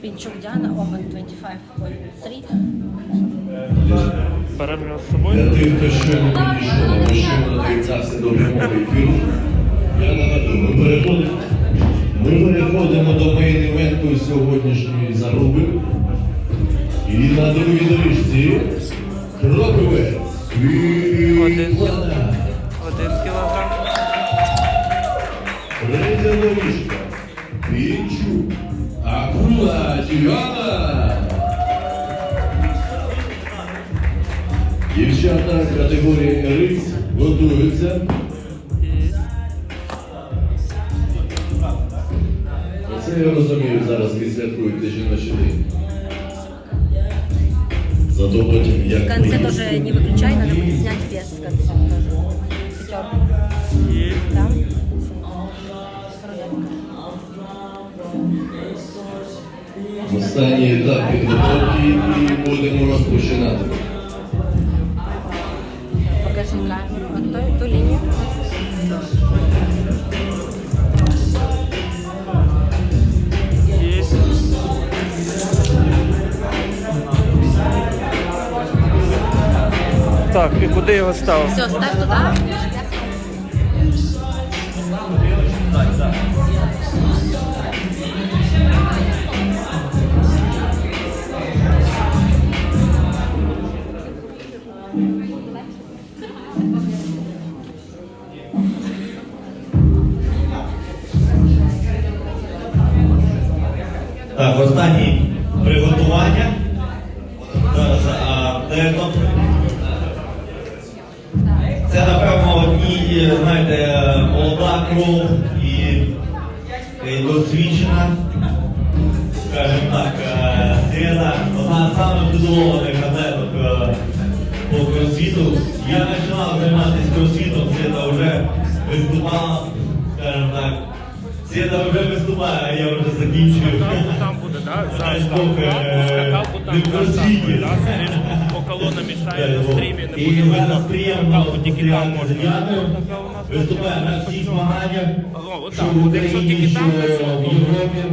Пінчук Діана, Open 25.3. Беремо з собою. Для тих, хто щойно підійшов або щойно доєднався до прямого ефіру, я нагадую, ми переходимо, ми переходимо до мейн-івенту сьогоднішньої заруби. І на другій доріжці кропивець Один. Категорії RX готуються. Оце я розумію, зараз відсвяткуєте жіночий день. Зато потім як В конце поїсти. тоже не выключай, надо будет снять вес в конце тоже. Пятерку. І Останній етап підготовки і будемо розпочинати. Покажи от ту, лінію. Так, і куди його ставити? Все, став туда. Так, останні приготування. То? Це, напевно, одні, знаєте, молода кров і, і досвідчена, скажімо так, е, одна з самих титулованих атлеток е, по кросфіту. Я починав займатися кросфітом, Свята вже виступала, скажімо так. Свята вже виступає, я вже закінчую. Там буде, там е, просвітів. буде, да? Скоріше, мішає на стрімі, не буде видно. тільки там можна. Виступає на всіх змаганнях, що в Україні, що в Європі.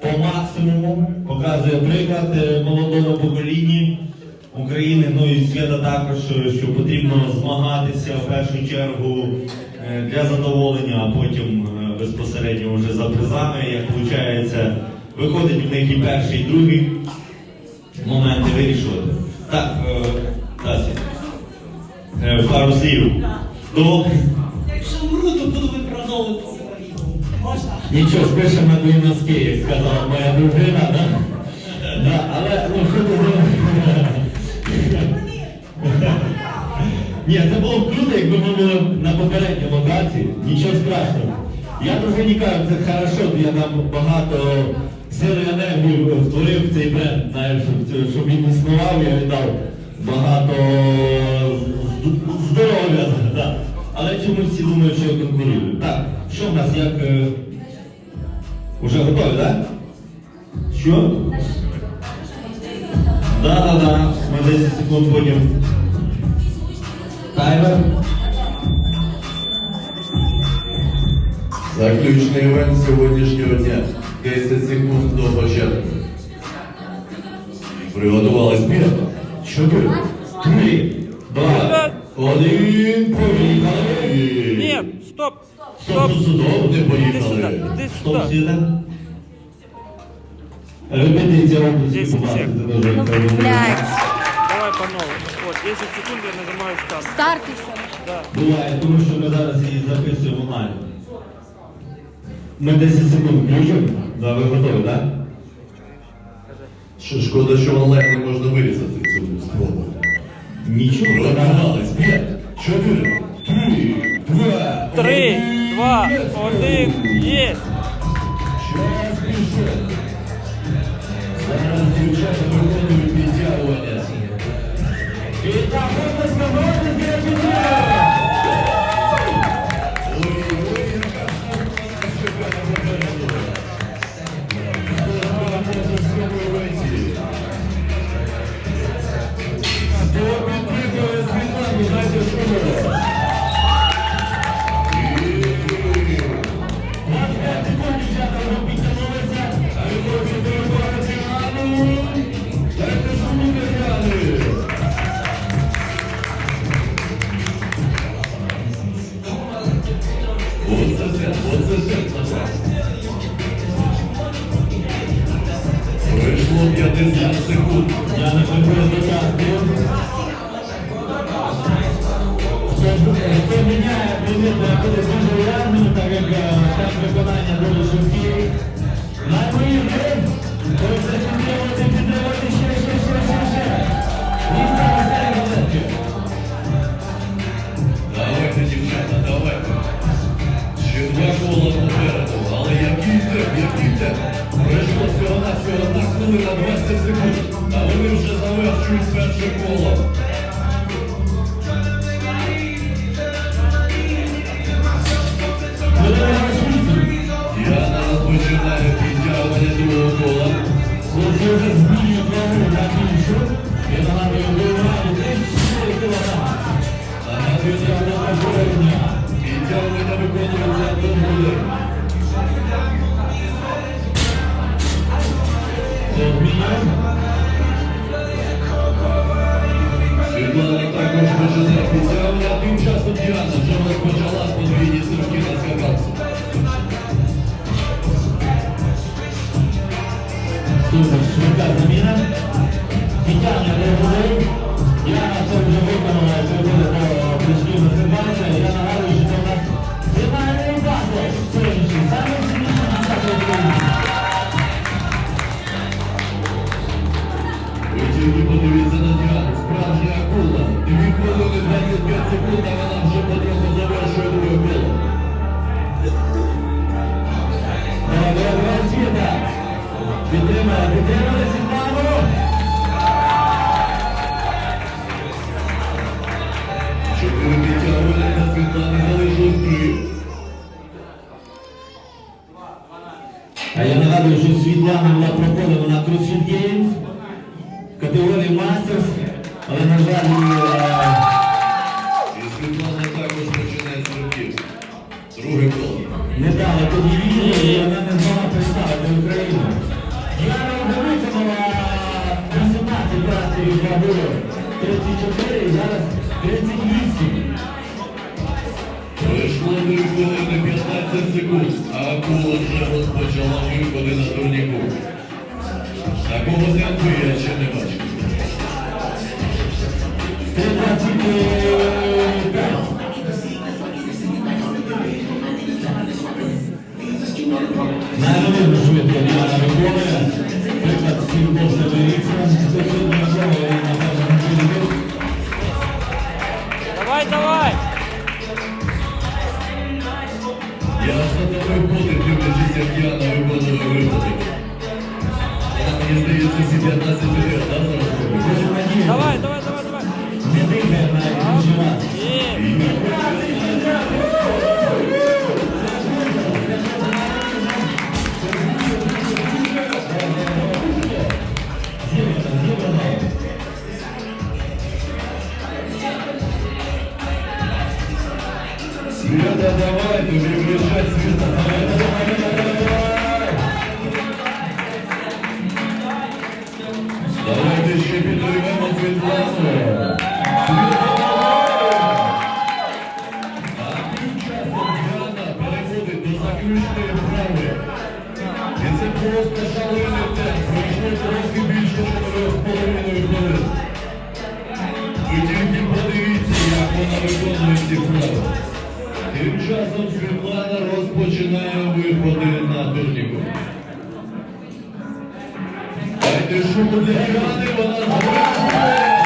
По максимуму показує приклад е, молодому поколінні України. Ну і свята також, що потрібно змагатися в першу чергу е, для задоволення, а потім безпосередньо вже за призами, як виходить, виходить в них і перший, і другий моменти вирішувати. Так, е, Тася, е, пару слів. До Якщо вмру, то буду виправдовувати свої. Можна? Нічого, спишемо на твої носки, як сказала моя дружина, да? Да, але ну що ти? Ні, це було б круто, якби ми були на попередній локації. Нічого страшного. Я дружині кажу, це хорошо, я там багато сили енергії втворив цей бренд, знаєш, щоб, щоб він існував, я віддав багато здоров'я. Да. Але чомусь всі думають, що я конкурую. Так, що в нас, як. е, Уже готові, так? Що? Да, да, да. Ми 10 секунд потім. Таймер. Заключний івент сьогоднішнього дня. 10 секунд до початку. Приготувались п'ять, чотири, три, два, один, поїхали! Ні, стоп! Стоп, Стоп! не Іди поїхали. сюди, Стоп, сюди. Репетиція області, будь ласка, дуже Ну, блядь. Давай по новому. От, 10 секунд я нажимаю старт. Старт и все. Да. Буває, тому що ми зараз її записуємо онлайн. Ми 10 секунд включимо. Да, ви готові, так? Що, Шкода, що онлайн не можна вирізати цю спробу. Нічого. Приготувались п'ять, чотири, три, два, Три, два, один, є! Час пішов. Зараз дівчата Прийшло 50 секунд. Я не прибив так. Хто міняє примірно, буде дуже уявним, так як там виконання дуже швидкі. Найбільше, коли це на. Супер, швидка заміна. Тетяна Регулей. Яна це вже виконала, Я нагадую, що Світлана була проходила на CrossFit Games категорії Masters, але, на жаль, е, Світлана також починає стрибки. Друге коло. не дали тоді і вона не змогла представити Україну. Яна вже виконала 18 разів вагою 34, і зараз 38. 15 секунд, а акула вже розпочала виходи на турніку. Такого темпу я ще не бачив. Я задавив подих, дивлячись, як на виконує виходи. Мені здається, всі 15 лет, да, зараз. Давай, давай, давай, давай! Не дихає навіть переживати. Є! Ще підтримаємо Світлану. А тим часом Діана переходить до заключної вправи. І це просто шалений темп. Пройшло більше 4,5 хвилин. Ви тільки подивіться, як вона виконує. Тим часом Світлана розпочинає виходи на турніку. Шуму для Діани, вона завершує.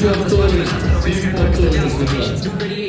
Concentrate Всі повтори, всі повтори, сюди. Стоп.